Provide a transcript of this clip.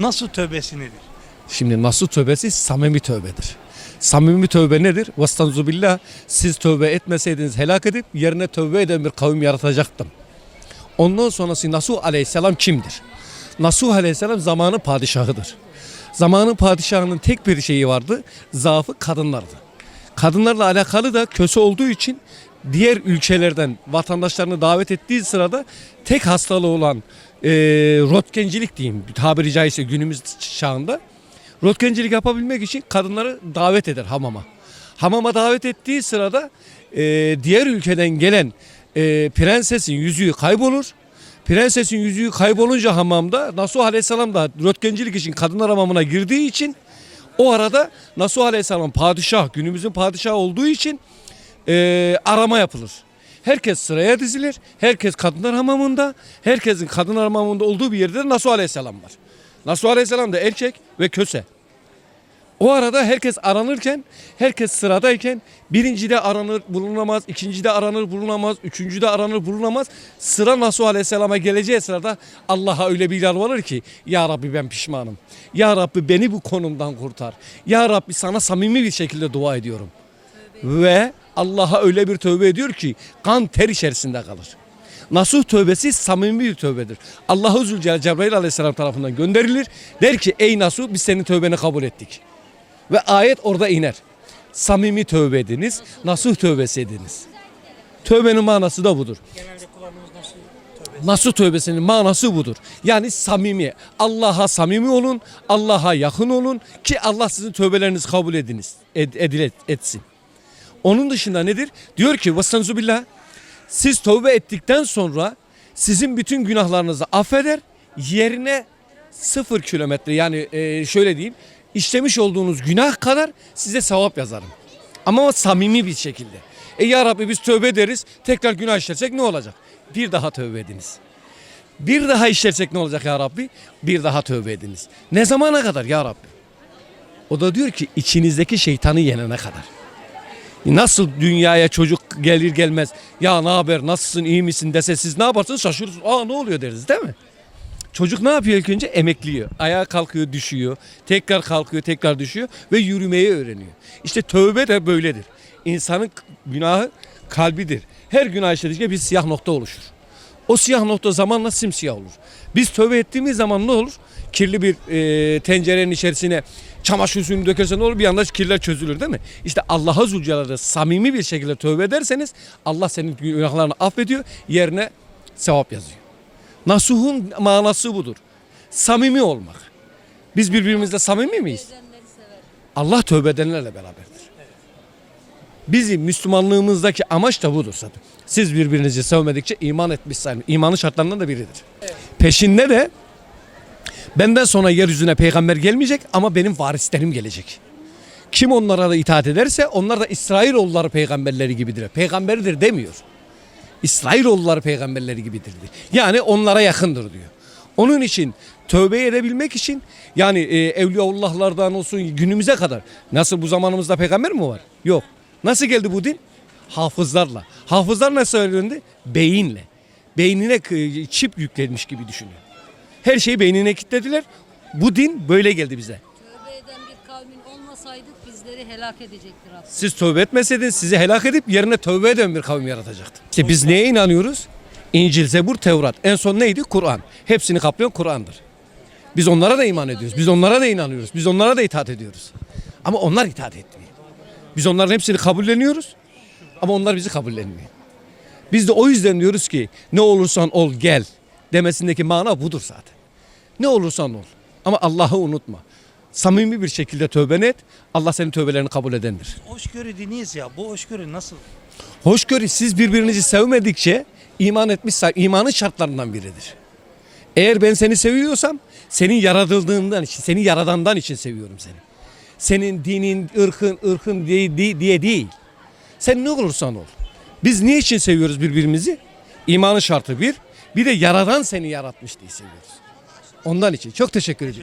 Nasıl tövbesi nedir? Şimdi nasuh tövbesi samimi tövbedir. Samimi tövbe nedir? Vastanzu billah siz tövbe etmeseydiniz helak edip yerine tövbe eden bir kavim yaratacaktım. Ondan sonrası Nasuh aleyhisselam kimdir? Nasuh aleyhisselam zamanın padişahıdır. Zamanın padişahının tek bir şeyi vardı. Zaafı kadınlardı. Kadınlarla alakalı da köse olduğu için diğer ülkelerden vatandaşlarını davet ettiği sırada tek hastalığı olan e, röntgencilik diyeyim tabiri caizse günümüz çağında röntgencilik yapabilmek için kadınları davet eder hamama. Hamama davet ettiği sırada e, diğer ülkeden gelen e, prensesin yüzüğü kaybolur. Prensesin yüzüğü kaybolunca hamamda Nasuh Aleyhisselam da röntgencilik için kadınlar hamamına girdiği için o arada Nasuh Aleyhisselam padişah, günümüzün padişahı olduğu için e, arama yapılır. Herkes sıraya dizilir. Herkes kadınlar hamamında. Herkesin kadınlar hamamında olduğu bir yerde de Nasuh Aleyhisselam var. Nasuh Aleyhisselam da erkek ve köse. O arada herkes aranırken, herkes sıradayken birincide aranır bulunamaz, ikincide aranır bulunamaz, üçüncüde aranır bulunamaz. Sıra Nasuh Aleyhisselam'a geleceği sırada Allah'a öyle bir yalvarır ki Ya Rabbi ben pişmanım. Ya Rabbi beni bu konumdan kurtar. Ya Rabbi sana samimi bir şekilde dua ediyorum. Ve Allah'a öyle bir tövbe ediyor ki kan ter içerisinde kalır. Nasuh tövbesi samimi bir tövbedir. Allahu Zülcelal Cebrail Aleyhisselam tarafından gönderilir. Der ki ey Nasuh biz senin tövbeni kabul ettik. Ve ayet orada iner. Samimi tövbe ediniz, nasuh tövbesi ediniz. Tövbenin manası da budur. Nasuh tövbesinin manası budur. Yani samimi. Allah'a samimi olun, Allah'a yakın olun ki Allah sizin tövbelerinizi kabul ediniz, ed, edilet, etsin. Onun dışında nedir? Diyor ki vastanzu billah siz tövbe ettikten sonra sizin bütün günahlarınızı affeder yerine sıfır kilometre yani e, şöyle diyeyim işlemiş olduğunuz günah kadar size sevap yazarım. Ama samimi bir şekilde. E ya Rabbi biz tövbe ederiz tekrar günah işlersek ne olacak? Bir daha tövbe ediniz. Bir daha işlersek ne olacak ya Rabbi? Bir daha tövbe ediniz. Ne zamana kadar ya Rabbi? O da diyor ki içinizdeki şeytanı yenene kadar. Nasıl dünyaya çocuk gelir gelmez ya ne haber nasılsın iyi misin dese siz ne yaparsınız şaşırırsınız. Aa ne oluyor deriz değil mi? Çocuk ne yapıyor ilk önce? Emekliyor. Ayağa kalkıyor, düşüyor. Tekrar kalkıyor, tekrar düşüyor ve yürümeyi öğreniyor. İşte tövbe de böyledir. İnsanın günahı kalbidir. Her günah işledikçe bir siyah nokta oluşur. O siyah nokta zamanla simsiyah olur. Biz tövbe ettiğimiz zaman ne olur? Kirli bir e, tencerenin içerisine çamaşır suyunu dökersen ne olur? Bir anda kirler çözülür değil mi? İşte Allah'a Zülcelal'e samimi bir şekilde tövbe ederseniz Allah senin günahlarını affediyor. Yerine sevap yazıyor. Nasuhun manası budur. Samimi olmak. Biz birbirimizle samimi miyiz? Allah tövbe edenlerle beraberdir. Bizim Müslümanlığımızdaki amaç da budur zaten. Siz birbirinizi sevmedikçe iman etmiş sayılır. İmanın şartlarından da biridir. Peşinde de benden sonra yeryüzüne peygamber gelmeyecek ama benim varislerim gelecek. Kim onlara da itaat ederse onlar da İsrailoğulları peygamberleri gibidir. Peygamberidir demiyor. İsrailoğulları peygamberleri gibidir diyor. Yani onlara yakındır diyor. Onun için tövbe edebilmek için yani e, Evliyaullahlardan olsun günümüze kadar nasıl bu zamanımızda peygamber mi var? Yok. Nasıl geldi bu din? Hafızlarla. Hafızlar nasıl öğrendi? Beyinle. Beynine çip yüklenmiş gibi düşünüyor. Her şeyi beynine kilitlediler. Bu din böyle geldi bize. Tövbe eden bir kavmin olmasaydık bizleri helak edecektir Rabbim. Siz tövbe etmeseydiniz sizi helak edip yerine tövbe eden bir kavim yaratacaktı. İşte biz neye inanıyoruz? İncil, Zebur, Tevrat. En son neydi? Kur'an. Hepsini kaplayan Kur'an'dır. Biz onlara da iman ediyoruz. Biz onlara da inanıyoruz. Biz onlara da itaat ediyoruz. Ama onlar itaat etmiyor. Biz onların hepsini kabulleniyoruz. Ama onlar bizi kabullenmiyor. Biz de o yüzden diyoruz ki ne olursan ol gel demesindeki mana budur zaten. Ne olursan ol. Ama Allah'ı unutma. Samimi bir şekilde tövbe et. Allah senin tövbelerini kabul edendir. Hoşgörü diniyiz ya. Bu hoşgörü nasıl? Hoşgörü siz birbirinizi sevmedikçe iman etmişse imanın şartlarından biridir. Eğer ben seni seviyorsam senin yaratıldığından için, seni yaradandan için seviyorum seni. Senin dinin, ırkın, ırkın diye, diye, değil. Sen ne olursan ol. Biz niye için seviyoruz birbirimizi? İmanın şartı bir. Bir de yaradan seni yaratmış diye seviyoruz. Ondan için. Çok teşekkür ederim.